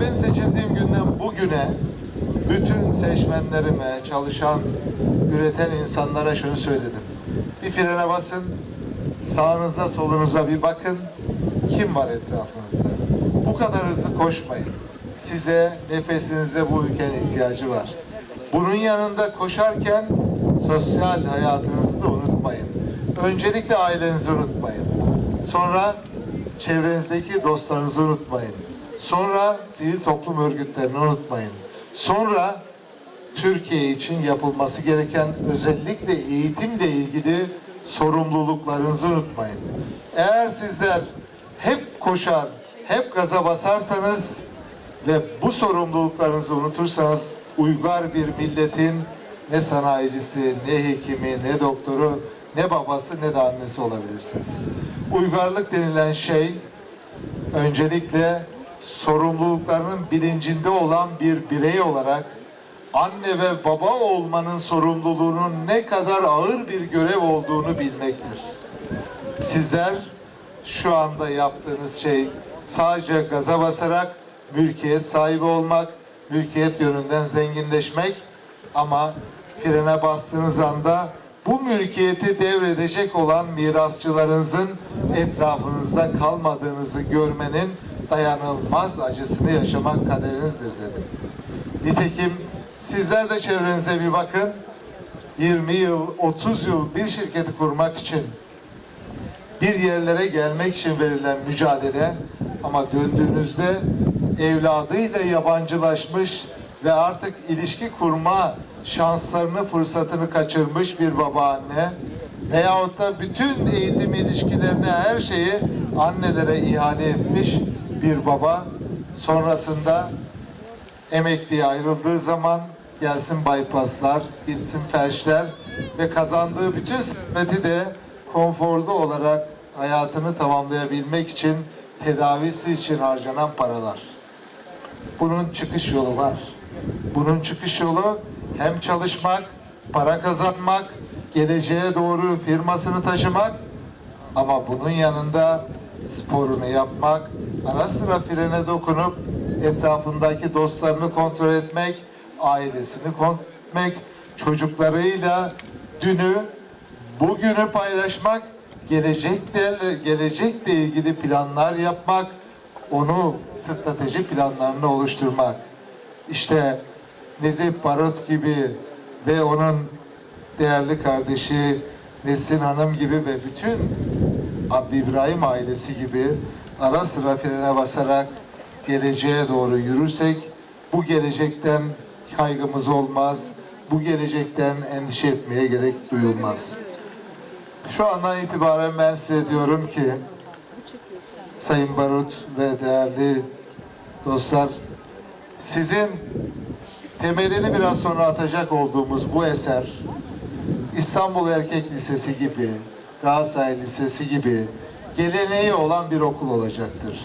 Ben seçildiğim günden bugüne bütün seçmenlerime, çalışan, üreten insanlara şunu söyledim. Bir frene basın, sağınıza solunuza bir bakın. Kim var etrafınızda? Bu kadar hızlı koşmayın. Size, nefesinize bu ülkenin ihtiyacı var. Bunun yanında koşarken sosyal hayatınızı da unutmayın. Öncelikle ailenizi unutmayın. Sonra çevrenizdeki dostlarınızı unutmayın. Sonra sivil toplum örgütlerini unutmayın. Sonra Türkiye için yapılması gereken özellikle eğitimle ilgili sorumluluklarınızı unutmayın. Eğer sizler hep koşar, hep gaza basarsanız ve bu sorumluluklarınızı unutursanız uygar bir milletin ne sanayicisi, ne hekimi, ne doktoru, ne babası, ne de annesi olabilirsiniz. Uygarlık denilen şey öncelikle sorumluluklarının bilincinde olan bir birey olarak anne ve baba olmanın sorumluluğunun ne kadar ağır bir görev olduğunu bilmektir. Sizler şu anda yaptığınız şey sadece gaza basarak mülkiyet sahibi olmak, mülkiyet yönünden zenginleşmek ama frene bastığınız anda bu mülkiyeti devredecek olan mirasçılarınızın etrafınızda kalmadığınızı görmenin dayanılmaz acısını yaşamak kaderinizdir dedim. Nitekim sizler de çevrenize bir bakın. 20 yıl, 30 yıl bir şirketi kurmak için bir yerlere gelmek için verilen mücadele ama döndüğünüzde evladıyla yabancılaşmış ve artık ilişki kurma şanslarını, fırsatını kaçırmış bir babaanne veyahut da bütün eğitim ilişkilerini, her şeyi annelere ihale etmiş bir baba sonrasında emekliye ayrıldığı zaman gelsin bypasslar, gitsin felçler ve kazandığı bütün serveti de konforlu olarak hayatını tamamlayabilmek için tedavisi için harcanan paralar. Bunun çıkış yolu var. Bunun çıkış yolu hem çalışmak, para kazanmak, geleceğe doğru firmasını taşımak ama bunun yanında sporunu yapmak, ara sıra frene dokunup etrafındaki dostlarını kontrol etmek, ailesini kontrol etmek, çocuklarıyla dünü, bugünü paylaşmak, gelecekle, gelecekle ilgili planlar yapmak, onu strateji planlarını oluşturmak. İşte Nezih Barut gibi ve onun değerli kardeşi Nesin Hanım gibi ve bütün Abdi İbrahim ailesi gibi ara sıra frene basarak geleceğe doğru yürürsek bu gelecekten kaygımız olmaz. Bu gelecekten endişe etmeye gerek duyulmaz. Şu andan itibaren ben size diyorum ki Sayın Barut ve değerli dostlar sizin temelini biraz sonra atacak olduğumuz bu eser İstanbul Erkek Lisesi gibi, Galatasaray Lisesi gibi geleneği olan bir okul olacaktır.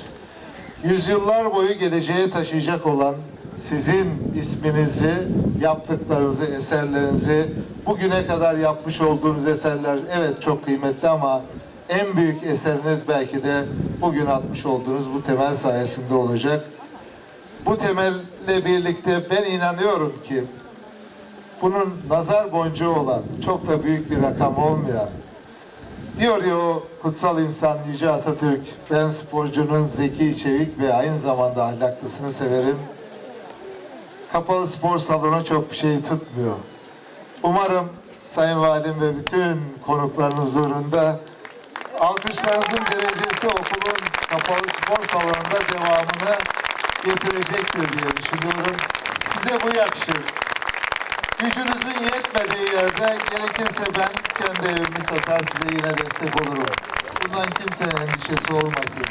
Yüzyıllar boyu geleceğe taşıyacak olan sizin isminizi, yaptıklarınızı, eserlerinizi, bugüne kadar yapmış olduğunuz eserler evet çok kıymetli ama en büyük eseriniz belki de bugün atmış olduğunuz bu temel sayesinde olacak. Bu temelle birlikte ben inanıyorum ki bunun nazar boncuğu olan, çok da büyük bir rakam olmayan, diyor ya kutsal insan Yüce Atatürk, ben sporcunun zeki, çevik ve aynı zamanda ahlaklısını severim. Kapalı spor salonu çok bir şey tutmuyor. Umarım Sayın Valim ve bütün konukların huzurunda alkışlarınızın derecesi okulun kapalı spor salonunda devamını getirecektir diye düşünüyorum. Size bu yakışır. Gücünüzün yetmediği yerde gerekirse ben kendi evimi satar size yine destek olurum. Bundan kimsenin endişesi olmasın.